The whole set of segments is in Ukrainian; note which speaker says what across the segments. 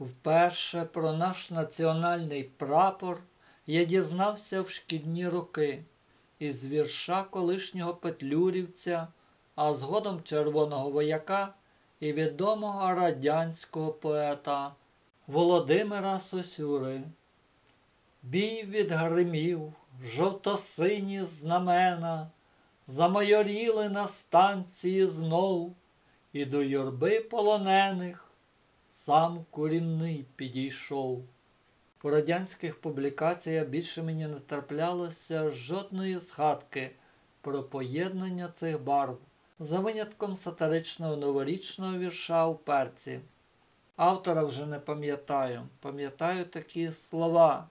Speaker 1: Вперше про наш національний прапор я дізнався в шкільні роки із вірша колишнього петлюрівця, а згодом червоного вояка і відомого радянського поета Володимира Сосюри. Бій відгримів, жовто-сині знамена, замайоріли на станції знов, і до юрби полонених сам курінний підійшов. У радянських публікаціях більше мені не траплялося жодної згадки про поєднання цих барв, за винятком сатиричного новорічного вірша у перці. Автора вже не пам'ятаю, пам'ятаю такі слова.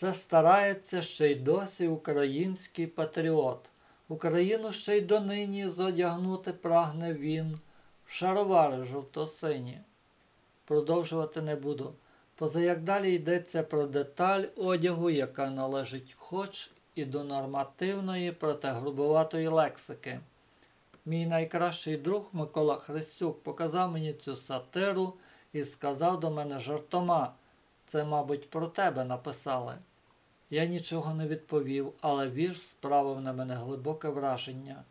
Speaker 1: Це старається ще й досі український патріот. Україну ще й донині зодягнути прагне він в шаровари жовто-сині. Продовжувати не буду. Поза як далі йдеться про деталь одягу, яка належить хоч і до нормативної, проте грубоватої лексики. Мій найкращий друг Микола Христюк показав мені цю сатиру і сказав до мене жартома. Це, мабуть, про тебе написали. Я нічого не відповів, але вірш справив на мене глибоке враження.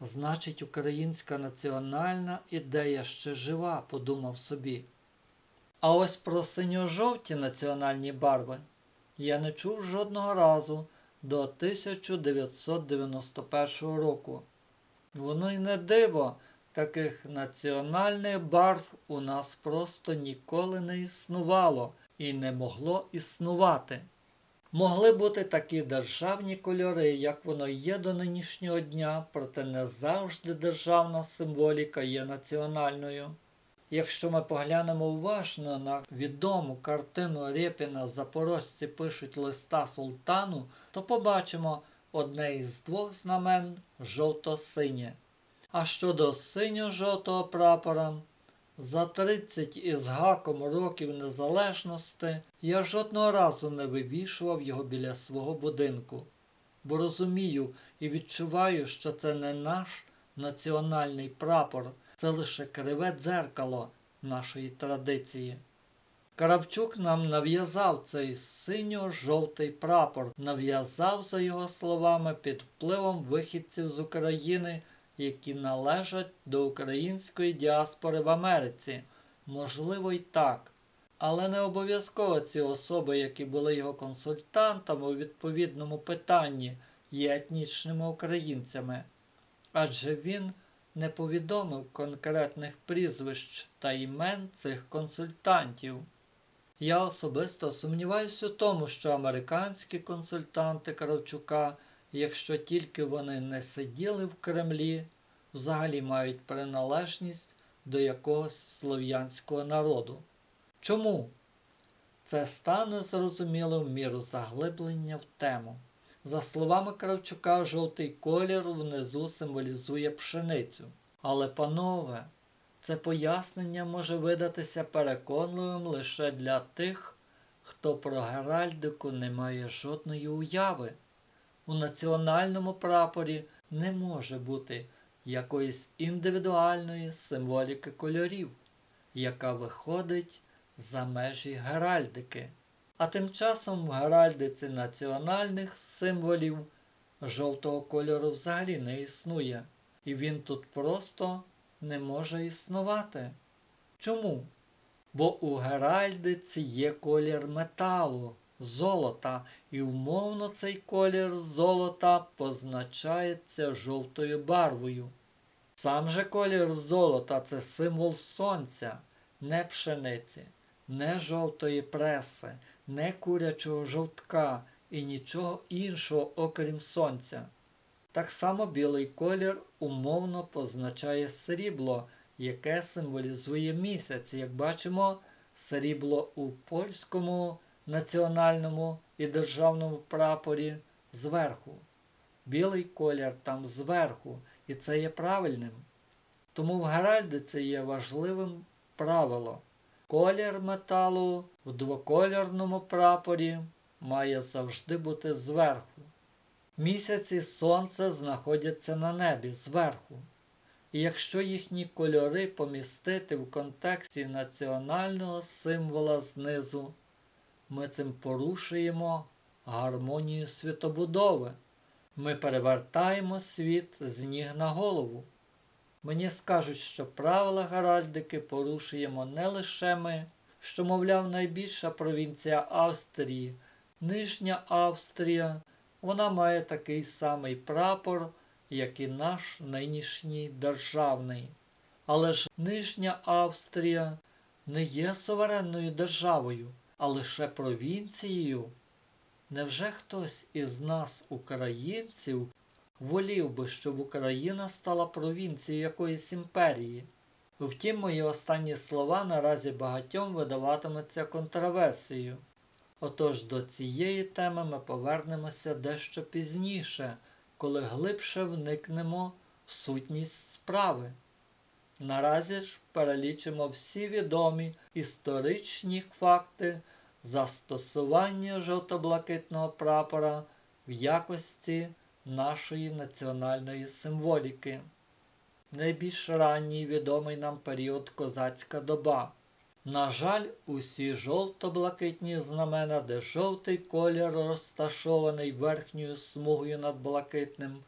Speaker 1: Значить, українська національна ідея ще жива, подумав собі. А ось про синьо-жовті національні барви я не чув жодного разу до 1991 року. Воно й не диво, таких національних барв у нас просто ніколи не існувало і не могло існувати. Могли бути такі державні кольори, як воно є до нинішнього дня, проте не завжди державна символіка є національною. Якщо ми поглянемо уважно на відому картину Рєпіна Запорожці пишуть листа султану, то побачимо одне із двох знамен жовто-синє. А щодо синьо-жовтого прапора, за 30 із гаком років незалежності я жодного разу не вивішував його біля свого будинку, бо розумію і відчуваю, що це не наш національний прапор, це лише криве дзеркало нашої традиції. Каравчук нам нав'язав цей синьо-жовтий прапор, нав'язав, за його словами, під впливом вихідців з України які належать до української діаспори в Америці. Можливо, й так. Але не обов'язково ці особи, які були його консультантами у відповідному питанні, є етнічними українцями. Адже він не повідомив конкретних прізвищ та імен цих консультантів. Я особисто сумніваюся у тому, що американські консультанти Кравчука якщо тільки вони не сиділи в Кремлі, взагалі мають приналежність до якогось слов'янського народу. Чому? Це стане зрозуміло в міру заглиблення в тему. За словами Кравчука, жовтий колір внизу символізує пшеницю. Але, панове, це пояснення може видатися переконливим лише для тих, хто про Геральдику не має жодної уяви. У національному прапорі не може бути якоїсь індивідуальної символіки кольорів, яка виходить за межі геральдики. А тим часом в геральдиці національних символів жовтого кольору взагалі не існує, і він тут просто не може існувати. Чому? Бо у геральдиці є колір металу золота, і умовно цей колір золота позначається жовтою барвою. Сам же колір золота це символ сонця, не пшениці, не жовтої преси, не курячого жовтка і нічого іншого, окрім сонця. Так само білий колір умовно позначає срібло, яке символізує місяць. Як бачимо, срібло у польському національному і державному прапорі зверху. Білий колір там зверху, і це є правильним. Тому в Геральдиці є важливим правило. Колір металу в двокольорному прапорі має завжди бути зверху. Місяць і сонце знаходяться на небі зверху. І якщо їхні кольори помістити в контексті національного символа знизу, ми цим порушуємо гармонію світобудови. Ми перевертаємо світ з ніг на голову. Мені скажуть, що правила Геральдики порушуємо не лише ми, що, мовляв, найбільша провінція Австрії, Нижня Австрія, вона має такий самий прапор, як і наш нинішній державний. Але ж Нижня Австрія не є суверенною державою, а лише провінцією. Невже хтось із нас, українців, волів би, щоб Україна стала провінцією якоїсь імперії? Втім, мої останні слова наразі багатьом видаватимуться контроверсією. Отож до цієї теми ми повернемося дещо пізніше, коли глибше вникнемо в сутність справи. Наразі ж перелічимо всі відомі історичні факти застосування жовто-блакитного прапора в якості нашої національної символіки. Найбільш ранній відомий нам період козацька доба. На жаль, усі жовто-блакитні знамена, де жовтий колір розташований верхньою смугою над блакитним,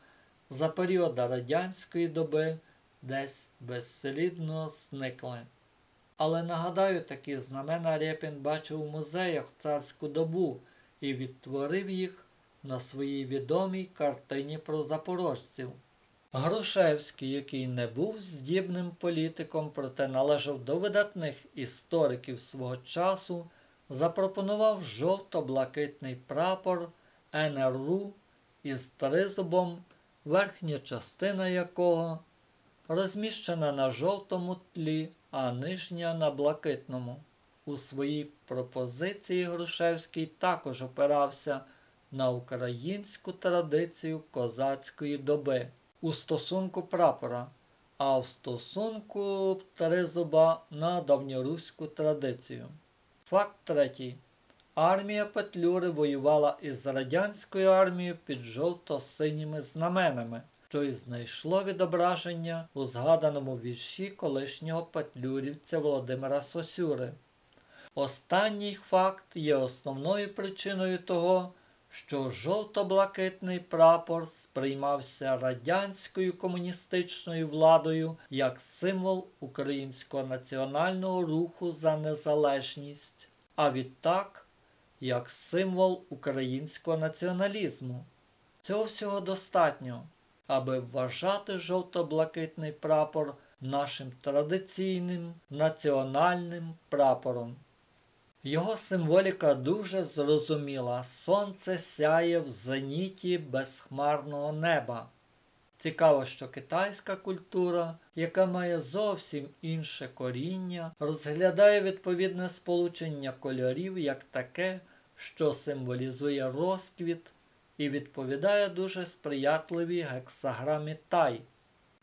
Speaker 1: за періода радянської доби десь безслідно зникли. Але нагадаю, такі знамена Рєпін бачив у музеях царську добу і відтворив їх на своїй відомій картині про запорожців. Грушевський, який не був здібним політиком, проте належав до видатних істориків свого часу, запропонував жовто-блакитний прапор НРУ із тризубом, верхня частина якого розміщена на жовтому тлі, а нижня на блакитному. У своїй пропозиції Грушевський також опирався на українську традицію козацької доби у стосунку прапора, а в стосунку тризуба на давньоруську традицію. Факт третій. Армія Петлюри воювала із радянською армією під жовто-синіми знаменами, що й знайшло відображення у згаданому вірші колишнього петлюрівця Володимира Сосюри. Останній факт є основною причиною того, що жовто-блакитний прапор сприймався радянською комуністичною владою як символ українського національного руху за незалежність, а відтак як символ українського націоналізму. Цього всього достатньо, аби вважати жовто-блакитний прапор нашим традиційним національним прапором. Його символіка дуже зрозуміла. Сонце сяє в зеніті безхмарного неба. Цікаво, що китайська культура, яка має зовсім інше коріння, розглядає відповідне сполучення кольорів як таке, що символізує розквіт і відповідає дуже сприятливій гексаграмі тай.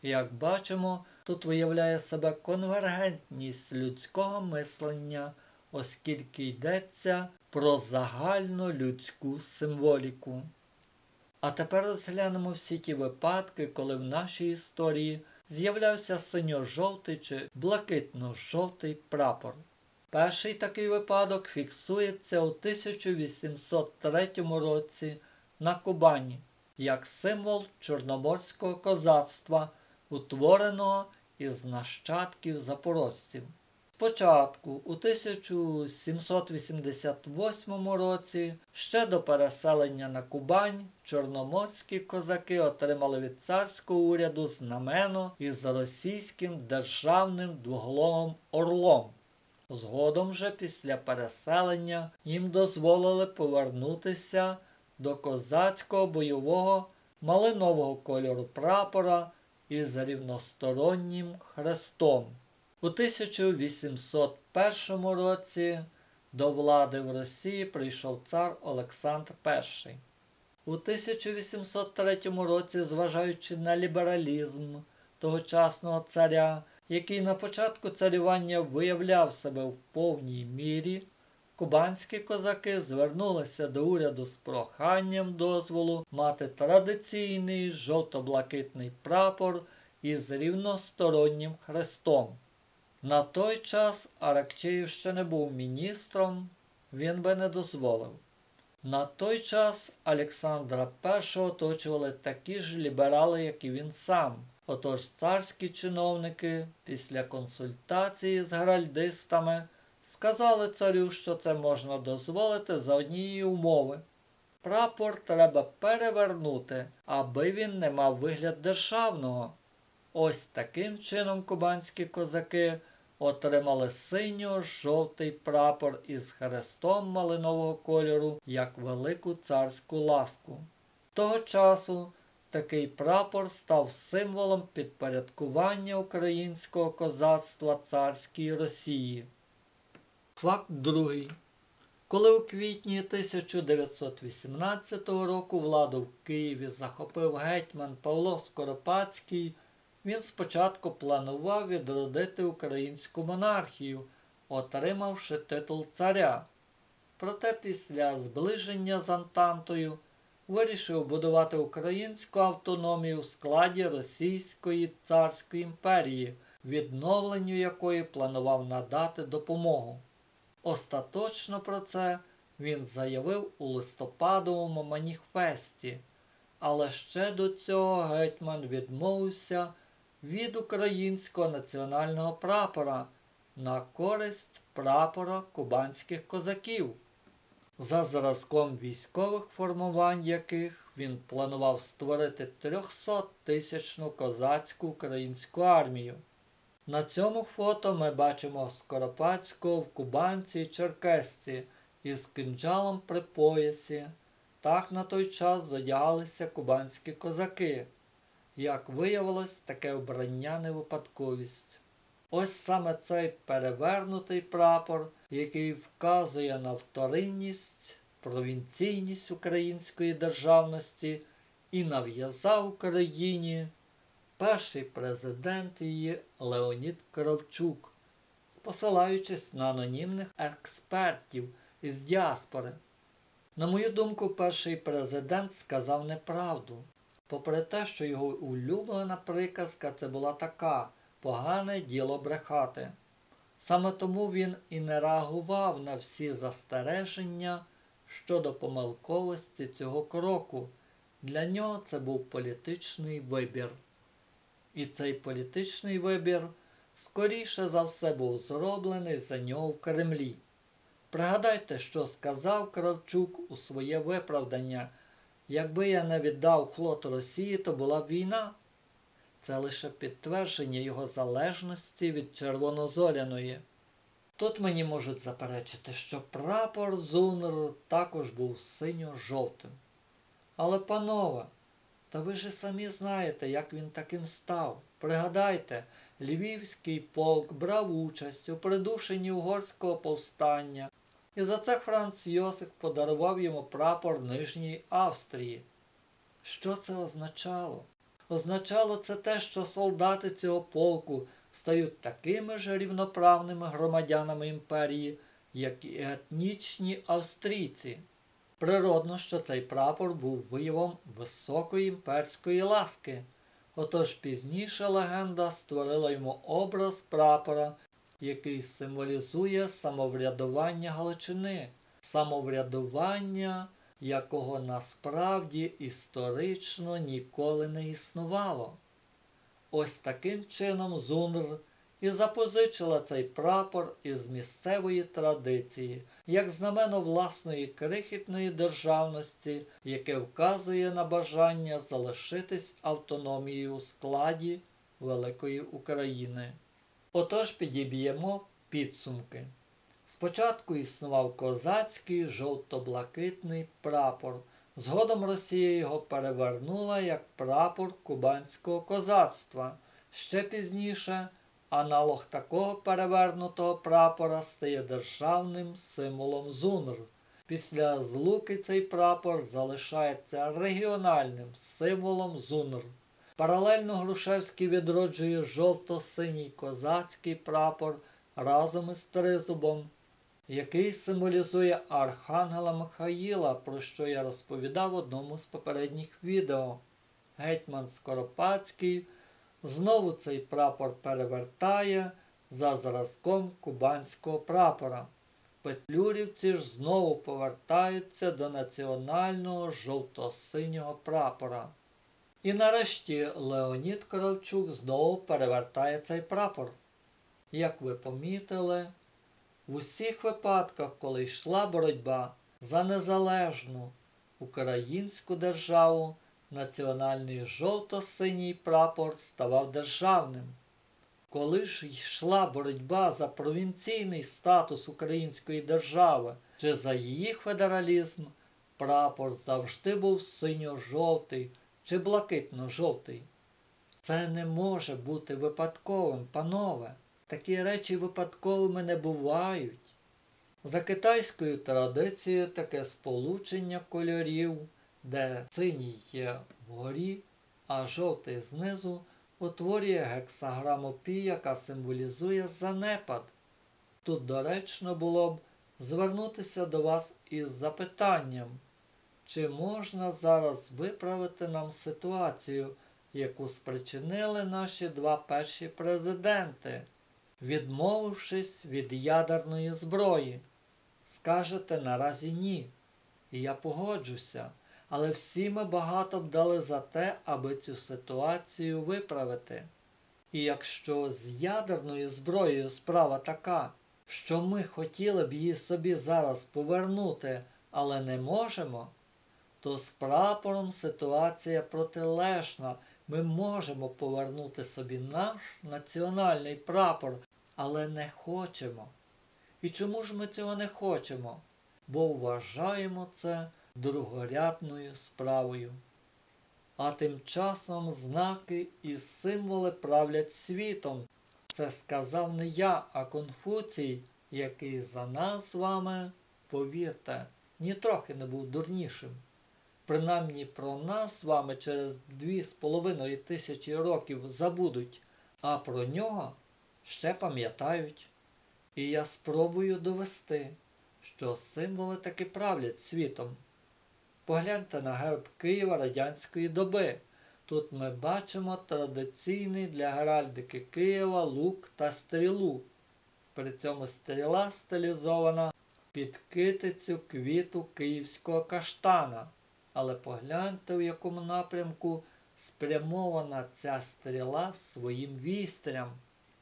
Speaker 1: Як бачимо, тут виявляє себе конвергентність людського мислення оскільки йдеться про загальну людську символіку. А тепер розглянемо всі ті випадки, коли в нашій історії з'являвся синьо-жовтий чи блакитно-жовтий прапор. Перший такий випадок фіксується у 1803 році на Кубані як символ чорноморського козацтва, утвореного із нащадків запорожців. Спочатку, у 1788 році, ще до переселення на Кубань, чорноморські козаки отримали від царського уряду знамено із російським державним двоголовим орлом. Згодом же після переселення їм дозволили повернутися до козацького бойового малинового кольору прапора із рівностороннім хрестом. У 1801 році до влади в Росії прийшов цар Олександр І. У 1803 році, зважаючи на лібералізм тогочасного царя, який на початку царювання виявляв себе в повній мірі, кубанські козаки звернулися до уряду з проханням дозволу мати традиційний жовто-блакитний прапор із рівностороннім хрестом. На той час Аракчеїв ще не був міністром, він би не дозволив. На той час Олександра І оточували такі ж ліберали, як і він сам. Отож царські чиновники після консультації з геральдистами сказали царю, що це можна дозволити за однієї умови. Прапор треба перевернути, аби він не мав вигляд державного. Ось таким чином кубанські козаки отримали синьо-жовтий прапор із хрестом малинового кольору як велику царську ласку. Того часу такий прапор став символом підпорядкування українського козацтва царській Росії. Факт другий. Коли у квітні 1918 року владу в Києві захопив гетьман Павло Скоропадський, він спочатку планував відродити українську монархію, отримавши титул царя. Проте після зближення з Антантою вирішив будувати українську автономію в складі Російської царської імперії, відновленню якої планував надати допомогу. Остаточно про це він заявив у листопадовому маніфесті, але ще до цього гетьман відмовився від українського національного прапора на користь прапора кубанських козаків, за зразком військових формувань яких він планував створити 300-тисячну козацьку українську армію. На цьому фото ми бачимо Скоропадського в кубанці і черкесці із кинджалом при поясі. Так на той час зодягалися кубанські козаки. Як виявилось, таке обрання не випадковість. Ось саме цей перевернутий прапор, який вказує на вторинність, провінційність української державності і нав'язав Україні перший президент її Леонід Кравчук, посилаючись на анонімних експертів із діаспори. На мою думку, перший президент сказав неправду, попри те, що його улюблена приказка це була така погане діло брехати. Саме тому він і не реагував на всі застереження щодо помилковості цього кроку. Для нього це був політичний вибір. І цей політичний вибір скоріше за все був зроблений за нього в Кремлі. Пригадайте, що сказав Кравчук у своє виправдання. Якби я не віддав флот Росії, то була б війна. Це лише підтвердження його залежності від червонозоряної. Тут мені можуть заперечити, що прапор Зунр також був синьо-жовтим. Але, панове, та ви ж самі знаєте, як він таким став. Пригадайте, Львівський полк брав участь у придушенні угорського повстання, і за це Франц Йосиф подарував йому прапор Нижньої Австрії. Що це означало? Означало це те, що солдати цього полку стають такими ж рівноправними громадянами імперії, як і етнічні австрійці. Природно, що цей прапор був виявом високої імперської ласки. Отож пізніше легенда створила йому образ прапора, який символізує самоврядування Галичини, самоврядування, якого насправді історично ніколи не існувало. Ось таким чином Зунр і запозичила цей прапор із місцевої традиції, як знамено власної крихітної державності, яке вказує на бажання залишитись автономією у складі Великої України. Отож підіб'ємо підсумки. Спочатку існував козацький жовто-блакитний прапор. Згодом Росія його перевернула як прапор кубанського козацтва. Ще пізніше аналог такого перевернутого прапора стає державним символом ЗУНР. Після злуки цей прапор залишається регіональним символом ЗУНР. Паралельно Грушевський відроджує жовто-синій козацький прапор разом із тризубом, який символізує Архангела Михаїла, про що я розповідав в одному з попередніх відео. Гетьман Скоропадський Знову цей прапор перевертає за зразком кубанського прапора. Петлюрівці ж знову повертаються до національного жовто-синього прапора. І нарешті Леонід Кравчук знову перевертає цей прапор. Як ви помітили, в усіх випадках, коли йшла боротьба за незалежну українську державу, національний жовто-синій прапор ставав державним. Коли ж йшла боротьба за провінційний статус української держави чи за її федералізм, прапор завжди був синьо-жовтий чи блакитно-жовтий. Це не може бути випадковим, панове. Такі речі випадковими не бувають. За китайською традицією таке сполучення кольорів, де синій є вгорі, а жовтий знизу, утворює гексаграму пі, яка символізує занепад. Тут доречно було б звернутися до вас із запитанням, чи можна зараз виправити нам ситуацію, яку спричинили наші два перші президенти, відмовившись від ядерної зброї? Скажете наразі ні. І я погоджуся, але всі ми багато б дали за те, аби цю ситуацію виправити. І якщо з ядерною зброєю справа така, що ми хотіли б її собі зараз повернути, але не можемо, то з прапором ситуація протилежна. Ми можемо повернути собі наш національний прапор, але не хочемо. І чому ж ми цього не хочемо? Бо вважаємо це другорядною справою. А тим часом знаки і символи правлять світом. Це сказав не я, а Конфуцій, який за нас з вами, повірте, нітрохи не був дурнішим. Принаймні про нас з вами через дві з половиною тисячі років забудуть, а про нього ще пам'ятають. І я спробую довести, що символи таки правлять світом. Погляньте на герб Києва радянської доби. Тут ми бачимо традиційний для геральдики Києва лук та стрілу. При цьому стріла стилізована під китицю квіту київського каштана. Але погляньте, в якому напрямку спрямована ця стріла своїм вістрям.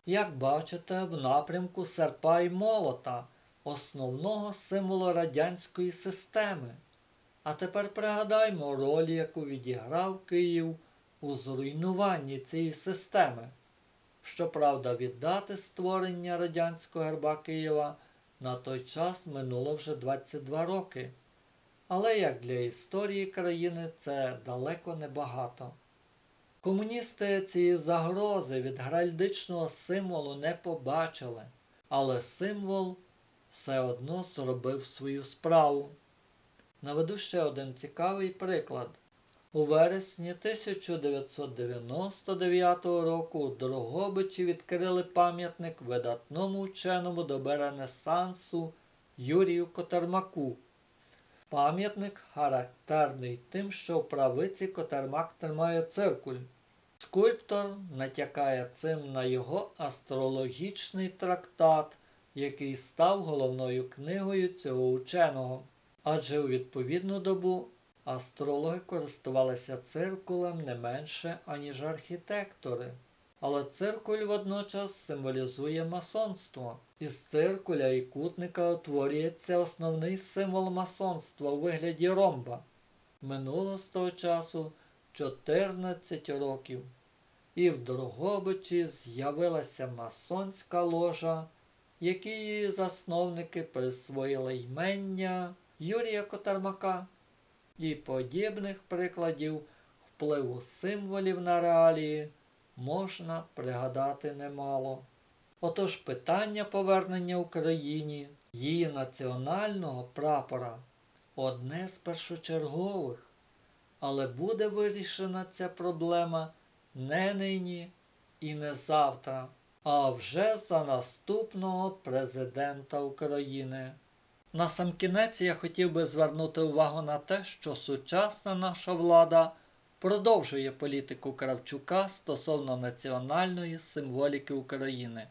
Speaker 1: Як бачите, в напрямку серпа і молота, основного символу радянської системи. А тепер пригадаймо роль, яку відіграв Київ у зруйнуванні цієї системи. Щоправда, віддати створення радянського герба Києва на той час минуло вже 22 роки. Але як для історії країни це далеко не багато. Комуністи цієї загрози від геральдичного символу не побачили, але символ все одно зробив свою справу. Наведу ще один цікавий приклад. У вересні 1999 року у Дрогобичі відкрили пам'ятник видатному ученому доби Ренесансу Юрію Котермаку. Пам'ятник характерний тим, що в правиці Котермак тримає циркуль. Скульптор натякає цим на його астрологічний трактат, який став головною книгою цього ученого. Адже у відповідну добу астрологи користувалися циркулем не менше, аніж архітектори. Але циркуль водночас символізує масонство. Із циркуля і кутника утворюється основний символ масонства у вигляді ромба. Минуло з того часу 14 років, і в Дрогобичі з'явилася масонська ложа, які її засновники присвоїли ймення Юрія Котармака і подібних прикладів впливу символів на реалії можна пригадати немало. Отож питання повернення Україні, її національного прапора одне з першочергових, але буде вирішена ця проблема не нині і не завтра, а вже за наступного президента України. На сам кінець я хотів би звернути увагу на те, що сучасна наша влада продовжує політику Кравчука стосовно національної символіки України,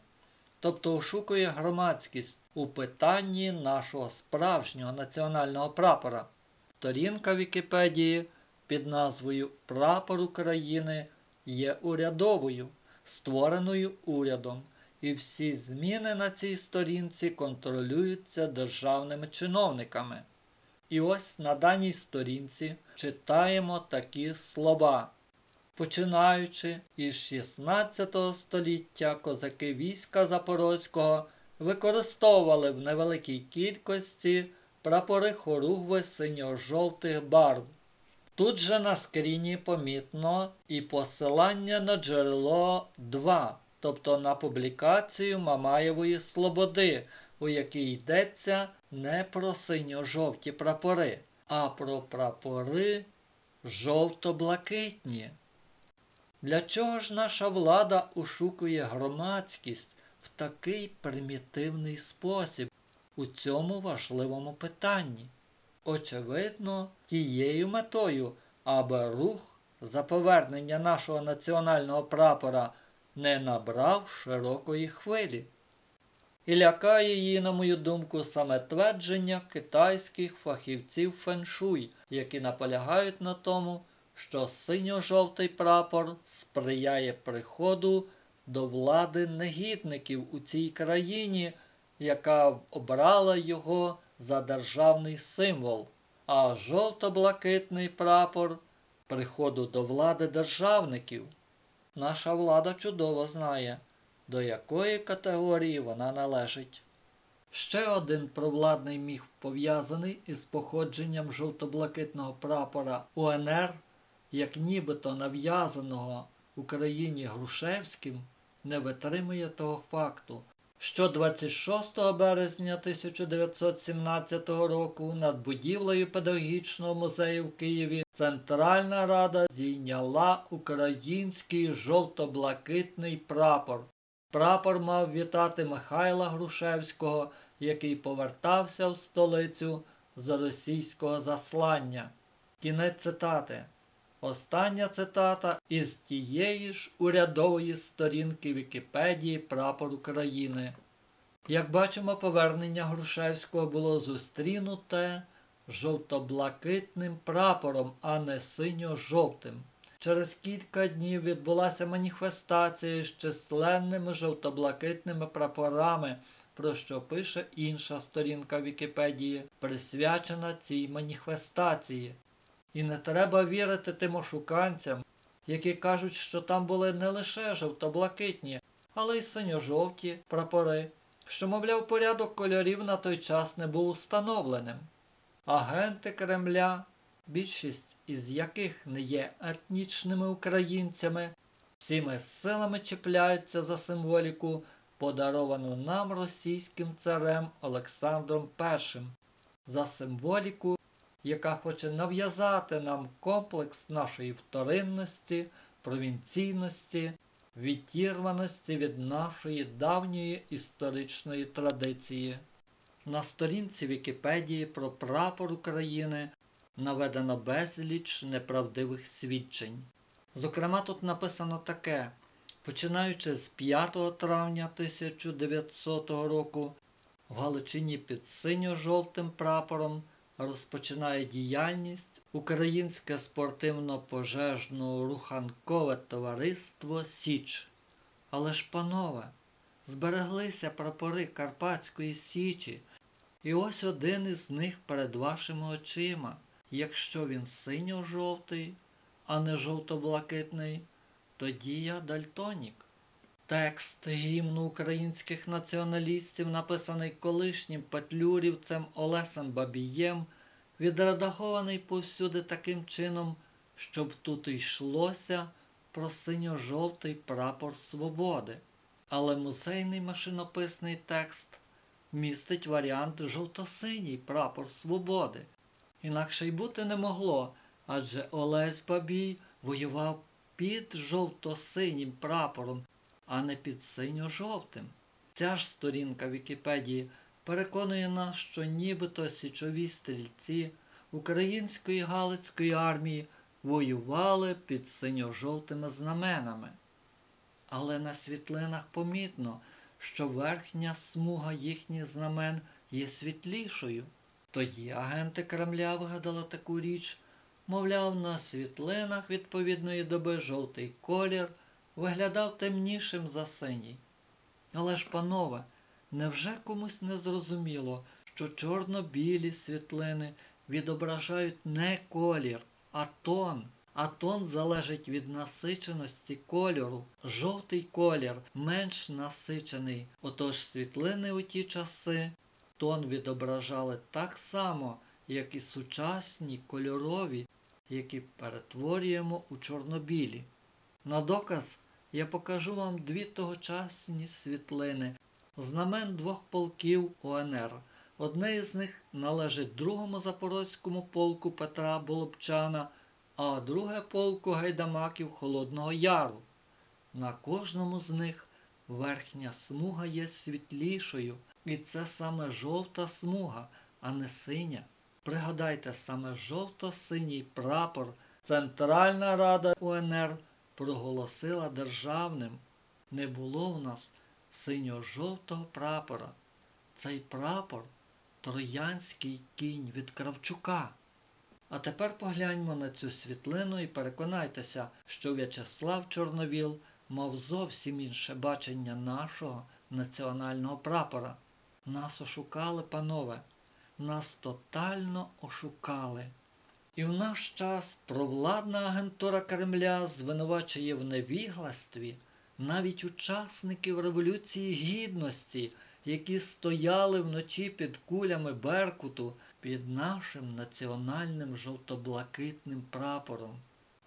Speaker 1: тобто ошукує громадськість у питанні нашого справжнього національного прапора. Сторінка Вікіпедії під назвою Прапор України є урядовою, створеною урядом, і всі зміни на цій сторінці контролюються державними чиновниками. І ось на даній сторінці читаємо такі слова. Починаючи із 16 століття козаки війська Запорозького використовували в невеликій кількості прапори хоругви синьо-жовтих барв. Тут же на скріні помітно і посилання на джерело 2, тобто на публікацію Мамаєвої Слободи, у якій йдеться не про синьо-жовті прапори, а про прапори жовто-блакитні. Для чого ж наша влада ушукує громадськість в такий примітивний спосіб у цьому важливому питанні? Очевидно, тією метою, аби рух за повернення нашого національного прапора не набрав широкої хвилі. І лякає її, на мою думку, саме твердження китайських фахівців феншуй, які наполягають на тому, що синьо-жовтий прапор сприяє приходу до влади негідників у цій країні, яка обрала його за державний символ, а жовто-блакитний прапор приходу до влади державників. Наша влада чудово знає, до якої категорії вона належить. Ще один провладний міф пов'язаний із походженням жовто-блакитного прапора УНР, як нібито нав'язаного Україні Грушевським, не витримує того факту, що 26 березня 1917 року над будівлею педагогічного музею в Києві Центральна Рада зійняла український жовто-блакитний прапор. Прапор мав вітати Михайла Грушевського, який повертався в столицю з російського заслання. Кінець цитати. Остання цитата із тієї ж урядової сторінки Вікіпедії Прапор України. Як бачимо, повернення Грушевського було зустрінуте жовто-блакитним прапором, а не синьо-жовтим. Через кілька днів відбулася маніфестація з численними жовто-блакитними прапорами, про що пише інша сторінка Вікіпедії, присвячена цій маніфестації. І не треба вірити тим ошуканцям, які кажуть, що там були не лише жовто-блакитні, але й синьо-жовті прапори, що, мовляв, порядок кольорів на той час не був установленим. Агенти Кремля, більшість із яких не є етнічними українцями, всіми силами чіпляються за символіку, подаровану нам російським царем Олександром І, за символіку, яка хоче нав'язати нам комплекс нашої вторинності, провінційності, відірваності від нашої давньої історичної традиції. На сторінці Вікіпедії про прапор України наведено безліч неправдивих свідчень. Зокрема, тут написано таке. Починаючи з 5 травня 1900 року, в Галичині під синьо-жовтим прапором розпочинає діяльність Українське спортивно-пожежно-руханкове товариство Січ. Але ж, панове, збереглися прапори Карпатської Січі, і ось один із них перед вашими очима. Якщо він синьо-жовтий, а не жовто-блакитний, тоді я дальтонік. Текст гімну українських націоналістів, написаний колишнім петлюрівцем Олесем Бабієм, відредагований повсюди таким чином, щоб тут йшлося про синьо-жовтий прапор свободи. Але музейний машинописний текст містить варіант жовто-синій прапор свободи. Інакше й бути не могло, адже Олесь Бабій воював під жовто-синім прапором, а не під синьо-жовтим. Ця ж сторінка Вікіпедії переконує нас, що нібито січові стрільці української Галицької армії воювали під синьо-жовтими знаменами. Але на світлинах помітно, що верхня смуга їхніх знамен є світлішою. Тоді агенти Кремля вигадали таку річ, мовляв, на світлинах відповідної доби жовтий колір виглядав темнішим за синій. Але ж, панове, невже комусь не зрозуміло, що чорно-білі світлини відображають не колір, а тон, а тон залежить від насиченості кольору. Жовтий колір менш насичений. Отож світлини у ті часи тон відображали так само, як і сучасні кольорові, які перетворюємо у чорнобілі. На доказ я покажу вам дві тогочасні світлини знамен двох полків УНР. Одне із них належить другому запорозькому полку Петра Болобчана, а друге полку гайдамаків Холодного Яру. На кожному з них верхня смуга є світлішою, і це саме жовта смуга, а не синя. Пригадайте, саме жовто-синій прапор Центральна Рада УНР проголосила державним. Не було в нас синьо-жовтого прапора. Цей прапор троянський кінь від Кравчука. А тепер погляньмо на цю світлину і переконайтеся, що В'ячеслав Чорновіл мав зовсім інше бачення нашого національного прапора. Нас ошукали, панове, нас тотально ошукали. І в наш час провладна агентура Кремля звинувачує в невігластві навіть учасників Революції Гідності, які стояли вночі під кулями Беркуту під нашим національним жовто-блакитним прапором.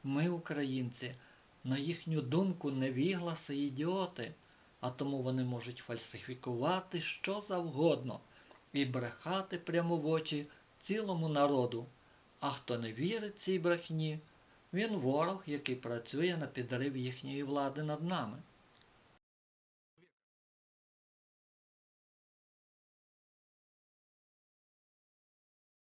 Speaker 1: Ми, українці, на їхню думку, невігласи ідіоти, а тому вони можуть фальсифікувати що завгодно і брехати прямо в очі цілому народу. А хто не вірить цій брехні, він ворог, який працює на підрив їхньої влади над нами.